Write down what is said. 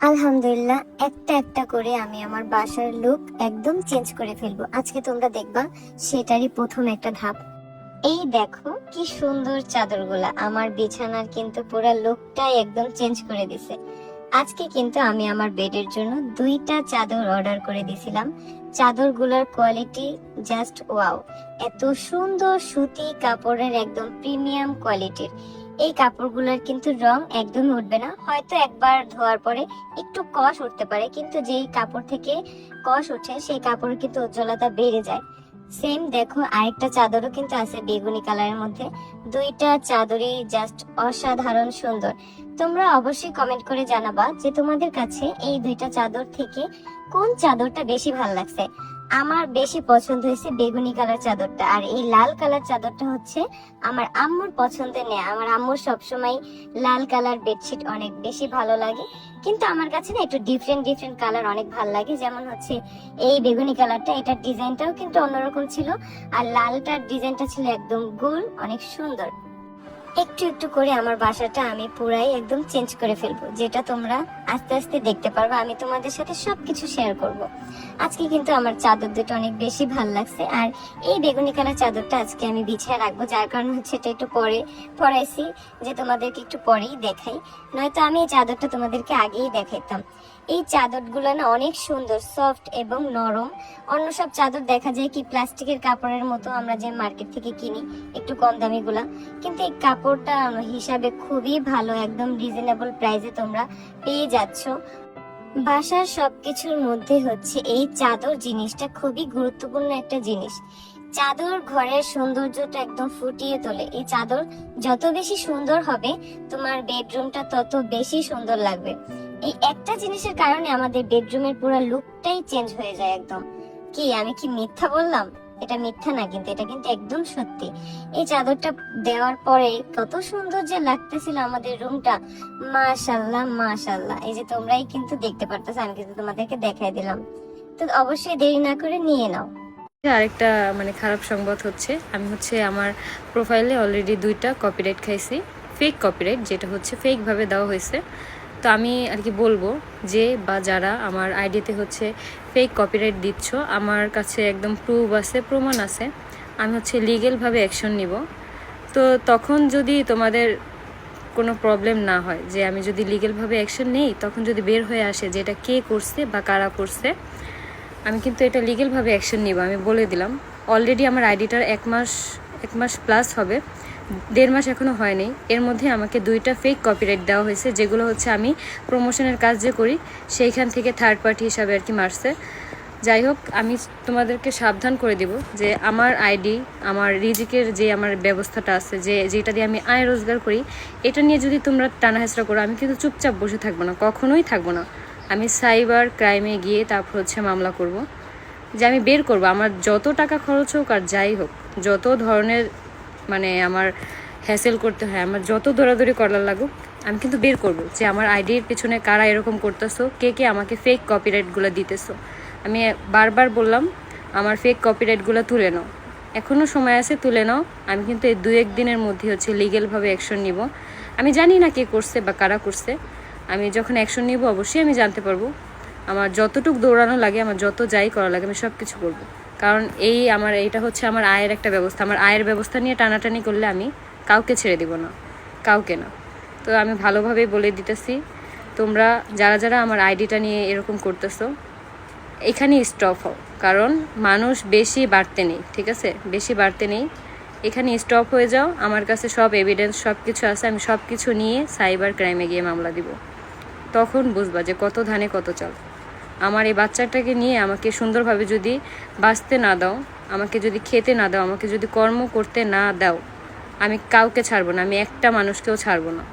আলহামদুলিল্লাহ, একটা একটা করে আমি আমার বাসার লুক একদম চেঞ্জ করে ফেলব। আজকে তোমরা দেখবা, সেটারই প্রথম একটা ধাপ। এই দেখো কি সুন্দর চাদরগুলা। আমার বিছানার কিন্তু পুরো লুকটাই একদম চেঞ্জ করে দিছে। আজকে কিন্তু আমি আমার বেডের জন্য দুইটা চাদর অর্ডার করে দিছিলাম। চাদরগুলোর কোয়ালিটি জাস্ট ওয়াও এত সুন্দর সুতি কাপড়ের একদম প্রিমিয়াম কোয়ালিটির এই কাপড়গুলোর কিন্তু রং একদমই উঠবে না। হয়তো একবার ধোয়ার পরে একটু কষ উঠতে পারে, কিন্তু যেই কাপড় থেকে কষ ওঠে সেই কাপড়ের কিন্তু উজ্জ্বলতা বেড়ে যায়। সেম দেখো, আরেকটা চাদরও কিন্তু আছে বেগুনি কালারের মধ্যে। দুইটা চাদরই জাস্ট অসাধারণ সুন্দর। তোমরা অবশ্যই কমেন্ট করে জানাবা যে তোমাদের কাছে এই দুইটা চাদর থেকে কোন চাদরটা বেশি ভালো লাগছে। আমার বেশি পছন্দ হয়েছে বেগুনি কালার চাদরটা। আর এই লাল কালার চাদরটা হচ্ছে আমার আম্মুর পছন্দের নেই আমার আম্মুর সবসময় লাল কালার বেডশিট অনেক বেশি ভালো লাগে। কিন্তু আমার কাছে না একটু ডিফারেন্ট ডিফারেন্ট কালার অনেক ভালো লাগে। যেমন হচ্ছে এই বেগুনি কালারটা, এটার ডিজাইনটাও কিন্তু অন্যরকম ছিল। আর লালটার ডিজাইনটা ছিল একদম গোল, অনেক সুন্দর। একটু একটু করে আমার বাসাটা আমি পুরাই একদম চেঞ্জ করে ফেলব, যেটা তোমরা আস্তে আস্তে দেখতে পারবে, আমি তোমাদের সাথে সবকিছু শেয়ার করব। আজকে কিন্তু আমার চাদর দুটো অনেক বেশি ভালো লাগছে, আর এই বেগুনি কালার চাদরটা আজকে আমি বিছায় রাখব, যার কারণ হচ্ছে এটা একটু পরে পরাইছি, যে তোমাদেরকে একটু পরেই দেখাই, নয়তো আমি এই চাদরটা তোমাদেরকে আগেই দেখাইতাম। এই চাদরগুলো না অনেক সুন্দর সফট এবং নরম। অন্য সব চাদর দেখা যায় কি প্লাস্টিকের কাপড়ের মতো আমরা যে মার্কেট থেকে কিনি, একটু কম দামি গুলা কিন্তু এই কাপড়টা হিসাবে খুবই ভালো, একদম রিজনেবল প্রাইসে তোমরা পেয়ে যাচ্ছ। বাসার সবকিছুর মধ্যে হচ্ছে এই চাদর জিনিসটা খুবই গুরুত্বপূর্ণ একটা জিনিস। চাদর ঘরের সৌন্দর্যটা একদম ফুটিয়ে তোলে। এই চাদর যত বেশি সুন্দর হবে, তোমার বেডরুমটা তত বেশি সুন্দর লাগবে। এই একটা জিনিসের কারণে আমাদের বেডরুমের পুরো লুকটাই চেঞ্জ হয়ে যায় একদম। কি, আমি কি মিথ্যা বললাম? এটা মিথ্যা না কিন্তু, এটা কিন্তু একদম সত্যি। এই চাদরটা দেওয়ার পরে কত সুন্দর যে লাগতেছিল আমাদের রুমটা মাশাল্লাহ মাশাল্লাহ এই যে তোমরাই কিন্তু দেখতে পারতেছো, আমি কিন্তু তোমাদেরকে দেখাই দিলাম। তো অবশ্যই দেরি না করে নিয়ে নাও। আরেকটা মানে খারাপ সংবাদ হচ্ছে। আমি হচ্ছে আমার প্রোফাইলে অলরেডি দুইটা কপিরাইট খাইছি। ফেক কপিরাইট যেটা হচ্ছে ফেকভাবে দেওয়া হয়েছে। তো আমি আর কি বলব যে, বা যারা আমার আইডিতে হচ্ছে ফেক কপিরাইট দিচ্ছ, আমার কাছে একদম প্রুফ আছে, প্রমাণ আছে। আমি হচ্ছে লিগেলভাবে অ্যাকশন নিব। তো তখন যদি তোমাদের কোনো প্রবলেম না হয়, যে আমি যদি লিগেলভাবে অ্যাকশন নেই, তখন যদি বের হয়ে আসে যে এটা কে করছে বা কারা করছে, আমি কিন্তু এটা লিগেলভাবে অ্যাকশন নিব, আমি বলে দিলাম। অলরেডি আমার আইডিটার এক মাস এক মাস প্লাস হবে। দেড় মাস এখনও হয়নি। এর মধ্যে আমাকে দুইটা ফেক কপিরাইট দেওয়া হয়েছে, যেগুলো হচ্ছে আমি প্রমোশনের কাজ যে করি, সেইখান থেকে থার্ড পার্টি হিসাবে আর কি মারছে। যাই হোক, আমি তোমাদেরকে সাবধান করে দিব যে আমার আইডি আমার রিজিকের যে আমার ব্যবস্থাটা আছে, যে যেটা দিয়ে আমি আয় রোজগার করি, এটা নিয়ে যদি তোমরা টানা হেঁচড়া করো, আমি কিন্তু চুপচাপ বসে থাকব না, কখনোই থাকব না। আমি সাইবার ক্রাইমে গিয়ে তারপর হচ্ছে মামলা করব। যে আমি বের করব, আমার যত টাকা খরচ হোক আর যাই হোক, যত ধরনের মানে আমার হ্যাসেল করতে হয়, আমার যত দৌড়াদৌড়ি করার লাগুক, আমি কিন্তু বের করব যে আমার আইডির পিছনে কারা এরকম করতেছো, কে কে আমাকে ফেক কপিরাইটগুলো দিতেছো। আমি বারবার বললাম, আমার ফেক কপিরাইটগুলো তুলে নাও। এখনও সময় আছে, তুলে নাও। আমি কিন্তু এই দু এক দিনের মধ্যে হচ্ছে লিগেলভাবে অ্যাকশন নিব। আমি জানি না কে করছে বা কারা করছে। আমি যখন অ্যাকশন নিব, অবশ্যই আমি জানতে পারব। আমার যতটুকু দৌড়ানো লাগে, আমার যত যাই করা লাগে, আমি সব কিছু করব। কারণ এই আমার, এইটা হচ্ছে আমার আয়ের একটা ব্যবস্থা। আমার আয়ের ব্যবস্থা নিয়ে টানাটানি করলে আমি কাউকে ছেড়ে দিব না, কাউকে না। তো আমি ভালোভাবেই বলে দিতেছি, তোমরা যারা যারা আমার আইডিটা নিয়ে এরকম করতেছো, এখানে স্টপ হও। কারণ মানুষ বেশি বাড়তে নেই, ঠিক আছে? বেশি বাড়তে নেই। এখানে স্টপ হয়ে যাও, আমার কাছে সব এভিডেন্স সব কিছু আছে, আমি সব কিছু নিয়ে সাইবার ক্রাইমে গিয়ে মামলা দিব। তখন বুঝবা যে কত ধানে কত চাল। আমার এই বাচ্চাটাকে নিয়ে আমাকে সুন্দরভাবে যদি বাঁচতে না দাও, আমাকে যদি খেতে না দাও, আমাকে যদি কর্ম করতে না দাও, আমি কাউকে ছাড়বো না, আমি একটা মানুষকেও ছাড়বো না।